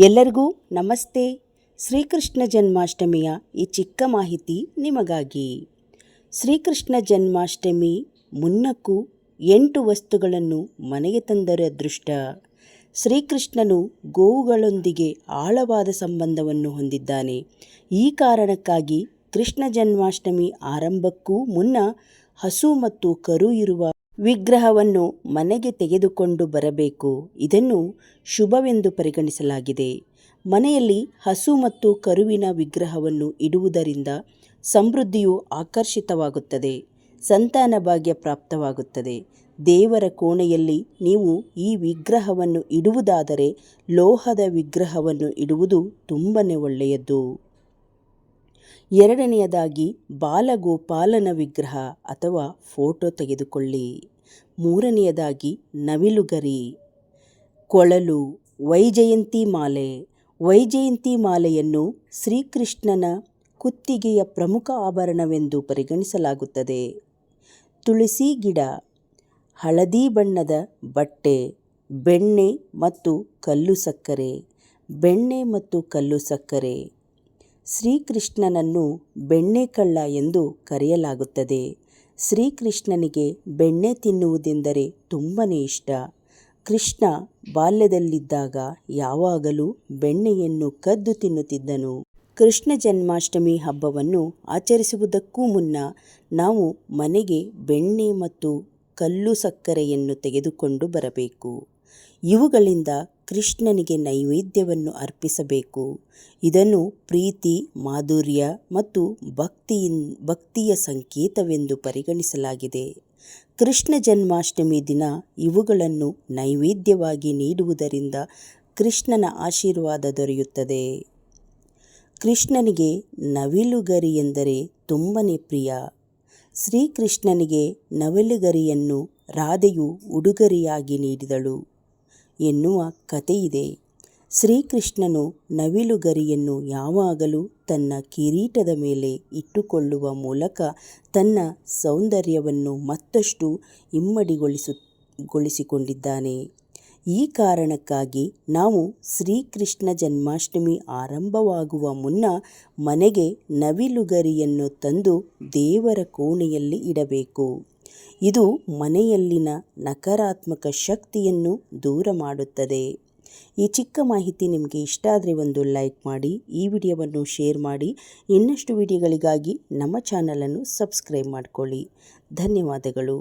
ಎಲ್ಲರಿಗೂ ನಮಸ್ತೆ. ಶ್ರೀಕೃಷ್ಣ ಜನ್ಮಾಷ್ಟಮಿಯ ಈ ಚಿಕ್ಕ ಮಾಹಿತಿ ನಿಮಗಾಗಿ. ಶ್ರೀಕೃಷ್ಣ ಜನ್ಮಾಷ್ಟಮಿ ಮುನ್ನಕ್ಕೂ ಎಂಟು ವಸ್ತುಗಳನ್ನು ಮನೆಗೆ ತಂದರೆ ಅದೃಷ್ಟ. ಶ್ರೀಕೃಷ್ಣನು ಗೋವುಗಳೊಂದಿಗೆ ಆಳವಾದ ಸಂಬಂಧವನ್ನು ಹೊಂದಿದ್ದಾನೆ. ಈ ಕಾರಣಕ್ಕಾಗಿ ಕೃಷ್ಣ ಜನ್ಮಾಷ್ಟಮಿ ಆರಂಭಕ್ಕೂ ಮುನ್ನ ಹಸು ಮತ್ತು ಕರು ಇರುವ ವಿಗ್ರಹವನ್ನು ಮನೆಗೆ ತೆಗೆದುಕೊಂಡು ಬರಬೇಕು. ಇದನ್ನು ಶುಭವೆಂದು ಪರಿಗಣಿಸಲಾಗಿದೆ. ಮನೆಯಲ್ಲಿ ಹಸು ಮತ್ತು ಕರುವಿನ ವಿಗ್ರಹವನ್ನು ಇಡುವುದರಿಂದ ಸಮೃದ್ಧಿಯು ಆಕರ್ಷಿತವಾಗುತ್ತದೆ. ಸಂತಾನ ಭಾಗ್ಯ ಪ್ರಾಪ್ತವಾಗುತ್ತದೆ. ದೇವರ ಕೋಣೆಯಲ್ಲಿ ನೀವು ಈ ವಿಗ್ರಹವನ್ನು ಇಡುವುದಾದರೆ ಲೋಹದ ವಿಗ್ರಹವನ್ನು ಇಡುವುದು ತುಂಬನೇ ಒಳ್ಳೆಯದು. ಎರಡನೆಯದಾಗಿ ಬಾಲಗೋಪಾಲನ ವಿಗ್ರಹ ಅಥವಾ ಫೋಟೋ ತೆಗೆದುಕೊಳ್ಳಿ. ಮೂರನೆಯದಾಗಿ ನವಿಲುಗರಿ. ಕೊಳಲು, ವೈಜಯಂತಿ ಮಾಲೆ. ವೈಜಯಂತಿ ಮಾಲೆಯನ್ನು ಶ್ರೀಕೃಷ್ಣನ ಕುತ್ತಿಗೆಯ ಪ್ರಮುಖ ಆಭರಣವೆಂದು ಪರಿಗಣಿಸಲಾಗುತ್ತದೆ. ತುಳಸಿ ಗಿಡ, ಹಳದಿ ಬಣ್ಣದ ಬಟ್ಟೆ, ಬೆಣ್ಣೆ ಮತ್ತು ಕಲ್ಲು ಸಕ್ಕರೆ. ಬೆಣ್ಣೆ ಮತ್ತು ಕಲ್ಲು ಸಕ್ಕರೆ. ಶ್ರೀಕೃಷ್ಣನನ್ನು ಬೆಣ್ಣೆಕಳ್ಳ ಎಂದು ಕರೆಯಲಾಗುತ್ತದೆ. ಶ್ರೀಕೃಷ್ಣನಿಗೆ ಬೆಣ್ಣೆ ತಿನ್ನುವುದೆಂದರೆ ತುಂಬನೇ ಇಷ್ಟ. ಕೃಷ್ಣ ಬಾಲ್ಯದಲ್ಲಿದ್ದಾಗ ಯಾವಾಗಲೂ ಬೆಣ್ಣೆಯನ್ನು ಕದ್ದು ತಿನ್ನುತ್ತಿದ್ದನು. ಕೃಷ್ಣ ಜನ್ಮಾಷ್ಟಮಿ ಹಬ್ಬವನ್ನು ಆಚರಿಸುವುದಕ್ಕೂ ಮುನ್ನ ನಾವು ಮನೆಗೆ ಬೆಣ್ಣೆ ಮತ್ತು ಕಲ್ಲು ಸಕ್ಕರೆಯನ್ನು ತೆಗೆದುಕೊಂಡು ಬರಬೇಕು. ಇವುಗಳಿಂದ ಕೃಷ್ಣನಿಗೆ ನೈವೇದ್ಯವನ್ನು ಅರ್ಪಿಸಬೇಕು. ಇದನ್ನು ಪ್ರೀತಿ, ಮಾಧುರ್ಯ ಮತ್ತು ಭಕ್ತಿಯ ಭಕ್ತಿಯ ಸಂಕೇತವೆಂದು ಪರಿಗಣಿಸಲಾಗಿದೆ. ಕೃಷ್ಣ ಜನ್ಮಾಷ್ಟಮಿ ದಿನ ಇವುಗಳನ್ನು ನೈವೇದ್ಯವಾಗಿ ನೀಡುವುದರಿಂದ ಕೃಷ್ಣನ ಆಶೀರ್ವಾದ ದೊರೆಯುತ್ತದೆ. ಕೃಷ್ಣನಿಗೆ ನವಿಲುಗರಿ ಎಂದರೆ ತುಂಬನೇ ಪ್ರಿಯ. ಶ್ರೀಕೃಷ್ಣನಿಗೆ ನವಿಲುಗರಿಯನ್ನು ರಾಧೆಯು ಉಡುಗರಿಯಾಗಿ ನೀಡಿದಳು. ಎನ್ನುವ ಕಥೆಯಿದೆ. ಶ್ರೀಕೃಷ್ಣನು ನವಿಲುಗರಿಯನ್ನು ಯಾವಾಗಲೂ ತನ್ನ ಕಿರೀಟದ ಮೇಲೆ ಇಟ್ಟುಕೊಳ್ಳುವ ಮೂಲಕ ತನ್ನ ಸೌಂದರ್ಯವನ್ನು ಮತ್ತಷ್ಟು ಇಮ್ಮಡಿಗೊಳಿಸು, ಗೊಳಿಸಿಕೊಂಡಿದ್ದಾನೆ. ಈ ಕಾರಣಕ್ಕಾಗಿ ನಾವು ಶ್ರೀಕೃಷ್ಣ ಜನ್ಮಾಷ್ಟಮಿ ಆರಂಭವಾಗುವ ಮುನ್ನ ಮನೆಗೆ ನವಿಲುಗರಿಯನ್ನು ತಂದು ದೇವರ ಕೋಣೆಯಲ್ಲಿ ಇಡಬೇಕು. ಇದು ಮನೆಯಲ್ಲಿನ ನಕಾರಾತ್ಮಕ ಶಕ್ತಿಯನ್ನು ದೂರ ಮಾಡುತ್ತದೆ. ಈ ಚಿಕ್ಕ ಮಾಹಿತಿ ನಿಮಗೆ ಇಷ್ಟ ಆದರೆ ಒಂದು ಲೈಕ್ ಮಾಡಿ, ಈ ವಿಡಿಯೋವನ್ನು ಶೇರ್ ಮಾಡಿ, ಇನ್ನಷ್ಟು ವಿಡಿಯೋಗಳಿಗಾಗಿ ನಮ್ಮ ಚಾನಲನ್ನು ಸಬ್ಸ್ಕ್ರೈಬ್ ಮಾಡಿಕೊಳ್ಳಿ. ಧನ್ಯವಾದಗಳು.